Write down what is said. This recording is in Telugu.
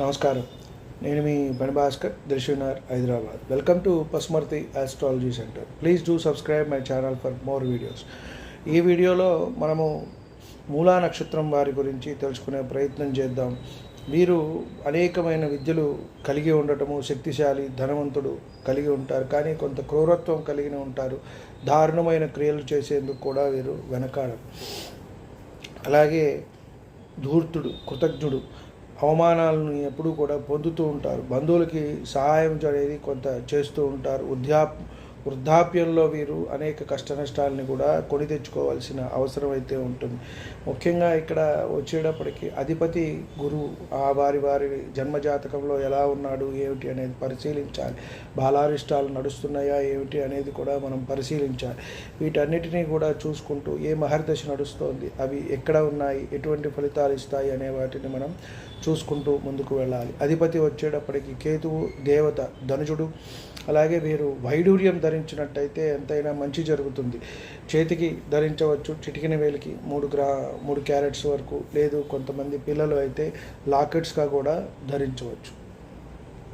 నమస్కారం. నేను మీ Bani Bhaskar Hyderabad. Welcome to Pasumarthi astrology centre please do subscribe my channel for more videos ఈ వీడియోలో మనము మూలా నక్షత్రం వారి గురించి తెలుసుకునే ప్రయత్నం చేద్దాం. వీరు అనేకమైన విద్యలు కలిగి ఉండటము శక్తిశాలి ధనవంతుడు కలిగి ఉంటారు. కానీ కొంత క్రూరత్వం కలిగి ఉంటారు. దారుణమైన క్రియలు చేసేందుకు కూడా వీరు వెనకాడరు. అలాగే ధూర్తుడు కృతజ్ఞుడు అవమానాలను ఎప్పుడూ కూడా పొందుతూ ఉంటారు. బంధువులకి సహాయం అనేది కొంత చేస్తూ ఉంటారు. వృద్ధా వృద్ధాప్యంలో వీరు అనేక కష్ట నష్టాలని కూడా కొని తెచ్చుకోవాల్సిన అవసరం అయితే ఉంటుంది. ముఖ్యంగా ఇక్కడ వచ్చేటప్పటికి అధిపతి గురువు ఆ వారి వారి జన్మజాతకంలో ఎలా ఉన్నాడు ఏమిటి అనేది పరిశీలించాలి. బాలారిష్టాలు నడుస్తున్నాయా ఏమిటి అనేది కూడా మనం పరిశీలించాలి. వీటన్నిటినీ కూడా చూసుకుంటూ ఏ మహర్దశ నడుస్తోంది అవి ఎక్కడ ఉన్నాయి ఎటువంటి ఫలితాలు ఇస్తాయి అనే వాటిని మనం చూసుకుంటూ ముందుకు వెళ్ళాలి. అధిపతి వచ్చేటప్పటికి కేతువు దేవత ధనుజుడు అలాగే వీరు వైడూర్యం ధరించినట్టయితే ఎంతైనా మంచి జరుగుతుంది. చేతికి ధరించవచ్చు చిటికిన వేలికి మూడు గ్రా మూడు క్యారెట్స్ వరకు లేదు కొంతమంది పిల్లలు అయితే లాకెట్స్గా కూడా ధరించవచ్చు.